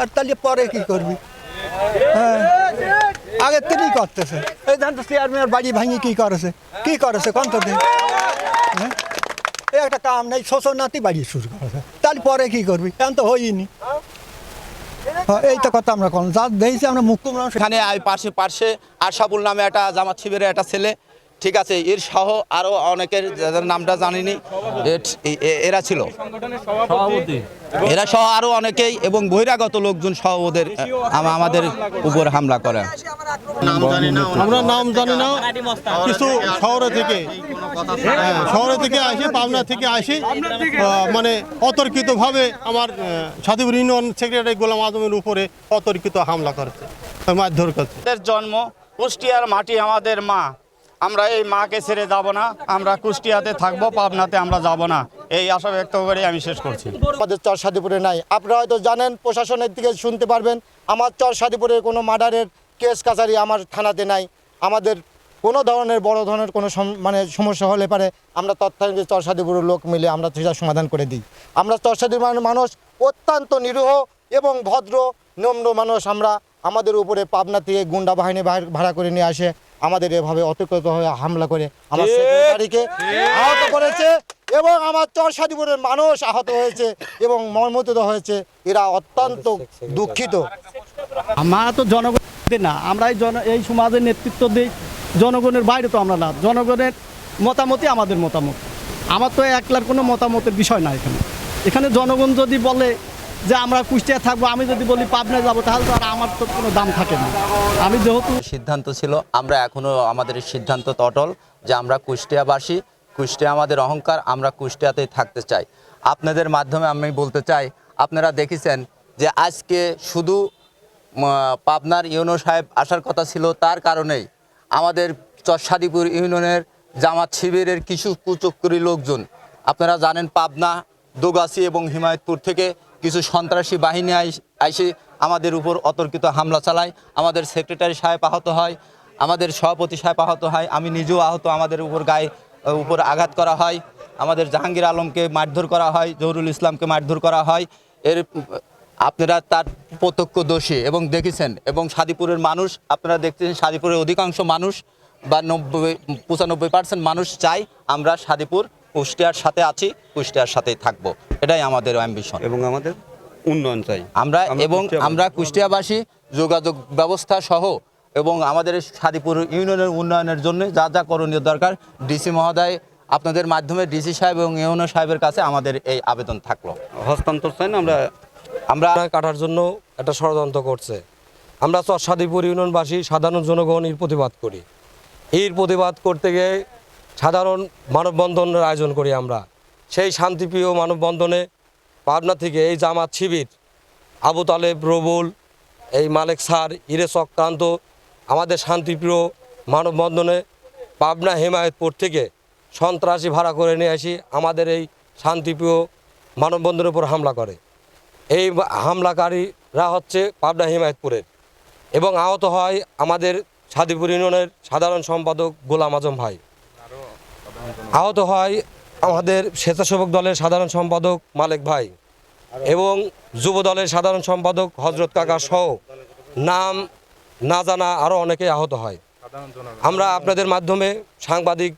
আর তাহলে পরে কি করবি? হ্যাঁ। আগে তিনি করতেছে। এই ধান তো চেয়ারম্যানের বাড়ি ভাঙি কি করেছে? কি করেছে? কোন দিন? হ্যাঁ? একটা কাম নেই নাতি বাড়ি শুরু করেছে। তাহলে পরে কি করবি? এখন তো হইনি হ্যাঁ, এই তো কথা আমরা যা দেখছি আমরা মুখ্য মানুষ এখানে পাশে পাশে। আশাবুল নামে একটা জামাত শিবিরের একটা ছেলে। ঠিক আছে এর সহ আরও অনেকের যাদের নামটা জানিনি এরা ছিল। এরা সহ আরও অনেকেই এবং বহিরাগত লোকজন সহ ওদের আমাদের উপর হামলা করে। আমরা নাম জানি না কিছু শহরে থেকে। হ্যাঁ, শহরে থেকে আসি পাবনা থেকে আসি। মানে অতর্কিতভাবে আমার আহ, সাদিপুর ইউনিয়ন সেক্রেটারি গোলাম আজমের উপরে অতর্কিত হামলা করেছে মারধর করছে। জন্ম কুষ্টিয়ার মাটি আমাদের মা আমরা এই মাকে ছেড়ে যাব না, আমরা কুষ্টিয়াতে থাকব, পাবনাতে আমরা যাব না। এই আশা ব্যক্ত করে আমি শেষ করছি। আমাদের চর সাদিপুরে নাই। আপনারা হয়তো জানেন, প্রশাসনের দিকে শুনতে পারবেন, আমার চর সাদিপুরে কোনো মার্ডারের কেস কাছারি আমার থানাতে নাই। আমাদের কোনো ধরনের, বড় ধরনের কোনো মানে সমস্যা হলে পারে, আমরা তৎক্ষণাৎ চর সাদিপুরের লোক মিলে আমরা সেটা সমাধান করে দিই। আমরা চর সাদিপুরের মানুষ অত্যন্ত নিরীহ এবং ভদ্র, নম্র মানুষ আমরা। আমাদের উপরে পাবনা থেকে গুন্ডা বাহিনী ভাড়া করে নিয়ে আসে। আমাদের এভাবে অতর্কিত হয়ে হামলা করে আমার সেক্রেটারিকে আহত করেছে এবং আমার চর সাদিপুরের মানুষ আহত হয়েছে এবং মর্মতিত হয়েছে। এরা অত্যন্ত দুঃখিত। আমরা তো জনগণের না আমরা এই জন এই সমাজের নেতৃত্ব দিই। জনগণের বাইরে তো আমরা না জনগণের মতামতই আমাদের মতামত। আমার তো একলার কোনো মতামতের বিষয় না এখানে। এখানে জনগণ যদি বলে যে আমরা কুষ্টিয়া থাকব, আমি যদি বলি পাবনা যাব, তাহলে তো আর আমার তো কোনো দাম থাকে না। আমি যেহেতু সিদ্ধান্ত ছিল, আমরা এখনও আমাদের সিদ্ধান্ত অটল যে আমরা কুষ্টিয়াবাসী, কুষ্টিয়া আমাদের অহংকার, আমরা কুষ্টিয়াতেই থাকতে চাই। আপনাদের মাধ্যমে আমি বলতে চাই, আপনারা দেখেছেন যে আজকে শুধু পাবনার ইউনো সাহেব আসার কথা ছিল তার কারণেই আমাদের চরসাদিপুর ইউনিয়নের জামাত শিবিরের কিছু কুচক্করি লোকজন, আপনারা জানেন পাবনা, দোগাছি এবং হিমায়তপুর থেকে কিছু সন্ত্রাসী বাহিনী আইসে আমাদের উপর অতর্কিত হামলা চালায়। আমাদের সেক্রেটারি সাহেব আহত হয়, আমাদের সভাপতি সাহেব আহত হয়, আমি নিজেও আহত, আমাদের উপর গায়ে উপর আঘাত করা হয়। আমাদের জাহাঙ্গীর আলমকে মারধর করা হয়, জহুরুল ইসলামকে মারধর করা হয়। এর, আপনারা তার প্রত্যক্ষ দোষী এবং দেখেছেন, এবং সাদিপুরের মানুষ, আপনারা দেখতেছেন সাদিপুরের অধিকাংশ মানুষ বা নব্বই, পঁচানব্বই পার্সেন্ট মানুষ চাই আমরা সাদিপুর কুষ্টিয়ার সাথে আছি কুষ্টিয়ার সাথেই থাকব। এটাই আমাদের অ্যাম্বিশন এবং আমাদের উন্নয়ন চাই। আমরা এবং আমরা কুষ্টিয়াবাসী যোগাযোগ ব্যবস্থা সহ এবং আমাদের সাদিপুর ইউনিয়নের উন্নয়নের জন্য যা যা করণীয় দরকার ডিসি মহোদয় আপনাদের মাধ্যমে ডিসি সাহেব এবং ইউনো সাহেবের কাছে আমাদের এই আবেদন থাকল। হস্তান্তর চাই না আমরা? আমরা কাটার জন্য একটা ষড়যন্ত্র করছে। আমরা চরসাদিপুর ইউনিয়নবাসী সাধারণ জনগণ এর প্রতিবাদ করি। এর প্রতিবাদ করতে গিয়ে সাধারণ মানববন্ধনের আয়োজন করি আমরা। সেই শান্তিপ্রিয় মানববন্ধনে পাবনা থেকে এই জামাত শিবির, আবু তালেব, রবুল, এই মালেক স্যার, ইরে চক্রান্ত, আমাদের শান্তিপ্রিয় মানববন্ধনে পাবনা হেমায়তপুর থেকে সন্ত্রাসী ভাড়া করে নিয়ে আসি, আমাদের এই শান্তিপ্রিয় মানববন্ধনের উপর হামলা করে। এই হামলাকারীরা হচ্ছে পাবনা হিমায়তপুরের এবং আহত হয় আমাদের সাদিপুর ইউনিয়নের সাধারণ সম্পাদক গোলাম আজম ভাই। আহত হয় আমাদের স্বেচ্ছাসেবক দলের সাধারণ সম্পাদক মালেক ভাই এবং যুব দলের সাধারণ সম্পাদক হজরত কাকা সহ। নাম না জানা আরও অনেকে আহত হয়। আমরা আপনাদের মাধ্যমে সাংবাদিক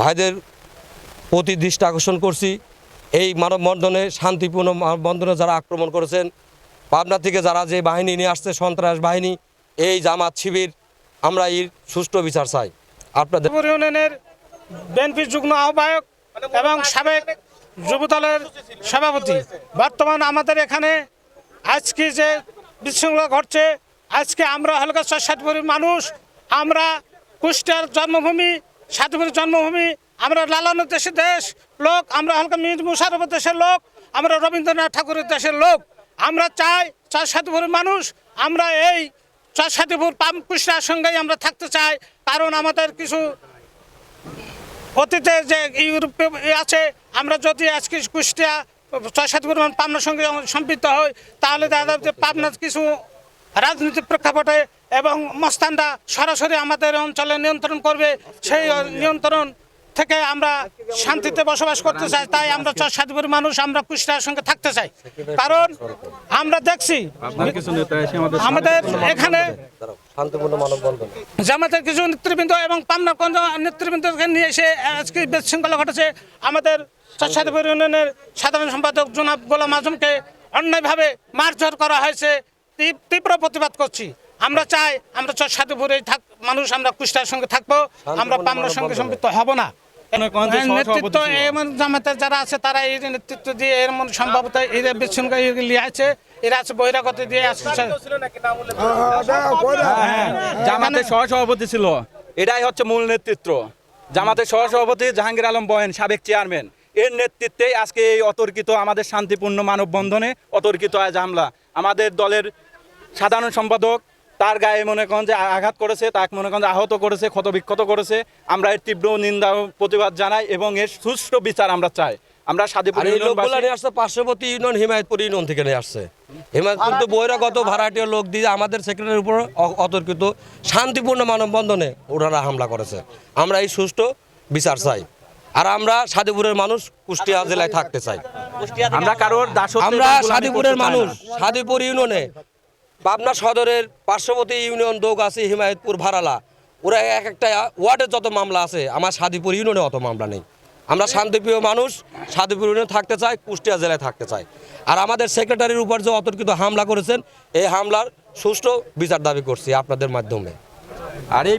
ভাইদের প্রতি দৃষ্টি আকর্ষণ করছি। এই মানববন্ধনে শান্তিপূর্ণ মানববন্ধনে যারা আক্রমণ করেছেন, পাবনা থেকে যারা যে বাহিনী নিয়ে আসছে, সন্ত্রাস বাহিনী, এই জামাত শিবির, আমরা এর সুষ্ঠু বিচার চাই। আপনাদের ইউনিয়নের বিএনপির যুগ্ম আহ্বায়ক এবং সাবেক যুবদলের সভাপতি। বর্তমান আমাদের এখানে আজকে যে বিশৃঙ্খলা ঘটছে, আজকে আমরা হালকা সাতপুরের মানুষ, আমরা কুষ্টিয়ার জন্মভূমি সাতপুরের জন্মভূমি, আমরা লালনের দেশের দেশ লোক, আমরা হালকা মীর মুশারফের দেশের লোক, আমরা রবীন্দ্রনাথ ঠাকুরের দেশের লোক। আমরা চাই চার সাতপুরের মানুষ, আমরা এই চার সাতপুর পাম কুষ্টিয়ার সঙ্গেই আমরা থাকতে চাই, কারণ আমাদের কিছু অতীতে যে ইউরোপে আছে, আমরা যদি আজকে কুষ্টিয়া ছয় সাত পরিমাণ পাবনার সঙ্গে সম্পৃক্ত হই, তাহলে দেখা যাবে পাবনার কিছু রাজনৈতিক প্রেক্ষাপটে এবং মস্তানরা সরাসরি আমাদের অঞ্চলে নিয়ন্ত্রণ করবে। সেই নিয়ন্ত্রণ থেকে আমরা শান্তিতে বসবাস করতে চাই তাই আমরা চর সাধুপুরের মানুষ আমরা কুষ্টিয়ার সঙ্গে থাকতে চাই। কারণ আমরা দেখছি আমাদের এখানে শান্তিপূর্ণ জামাতের কিছু নেতৃবৃন্দ এবং পামনা নেতৃবৃন্দকে নিয়ে এসে আজকে বিশৃঙ্খলা ঘটেছে। আমাদের সাধুপুর ইউনিয়নের সাধারণ সম্পাদক জনাব গোলাম আজমকে অন্যায়ভাবে মারধর করা হয়েছে। তীব- তীব্র প্রতিবাদ করছি। আমরা চাই আমরা চর সাধুপুরে থাক মানুষ আমরা কুষ্টার সঙ্গে থাকব। আমরা পামনার সঙ্গে সম্পৃক্ত হব না। নেতৃত্ব এমন জামাতের যারা আছে তারা এই নেতৃত্ব দিয়ে এমন সম্ভবত এরা আছে এরা আছে বহিরাগত দিয়ে আসছে জামাতের সহসভাপতি ছিল এটাই হচ্ছে মূল নেতৃত্ব। জামাতের সহসভাপতি জাহাঙ্গীর আলম বয়েন সাবেক চেয়ারম্যান। এর নেতৃত্বেই আজকে এই অতর্কিত আমাদের শান্তিপূর্ণ মানববন্ধনে অতর্কিত আজ হামলা আমাদের দলের সাধারণ সম্পাদক তার গায়ে মনে করেন যে আঘাত করেছে তাকে মনে করেন যে আহত করেছে ক্ষতবিক্ষত করেছে। আমরা এর তীব্র নিন্দা প্রতিবাদ জানাই এবং এর সুষ্ঠু বিচার আমরা চাই। আমরা সাদীপুর এই লোকগুলো নিয়ে আসছে পার্শ্ববর্তী ইউনিয়ন হিমায়তপুর ইউনিয়ন থেকে নিয়ে আসছে। হিমায়তপুর তো বহিরাগত ভাড়াটিয়া লোক দিয়ে আমাদের সেক্রেটারির উপর অতর্কিত শান্তিপূর্ণ মানববন্ধনে ওনারা হামলা করেছে। আমরা এই সুষ্ঠু বিচার চাই। আর আমরা সাদিপুরের মানুষ কুষ্টিয়া জেলায় থাকতে চাই। আমরা কারোর আমরা সাদিপুরের। মানুষ সাদিপুর ইউনিয়নে পাবনা সদরের পার্শ্ববর্তী ইউনিয়ন দোগ আছে হিমায়তপুর ভাড়ালা ওরা এক একটা ওয়ার্ডের যত মামলা আছে আমার সাদিপুর ইউনিয়নে অত মামলা নেই। আমরা শান্তিপ্রিয় মানুষ সাদিপুর ইউনিয়নে থাকতে চাই কুষ্টিয়া জেলায় থাকতে চাই। আর আমাদের সেক্রেটারির উপর যে অতর্কিত হামলা করেছেন এই হামলার সুষ্ঠু বিচার দাবি করছি আপনাদের মাধ্যমে। আর এই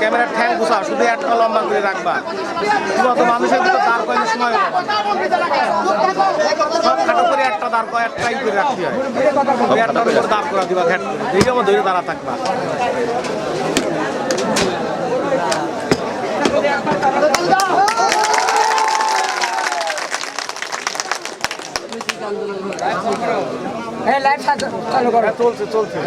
ক্যামেরার ঠ্যাং গুছা, শুধু একটা লম্বা করে রাখবা। কত মানুষের ভিতর দাঁড় করানোর সময় সব খাটো করে একটা দাঁড় করা, একটাই করে রাখতে হয়। একটার দাঁড় করা দিবা, ঘ্যাট দেখে আমার ধরে দাঁড়া থাকবা। চলছে চলছে।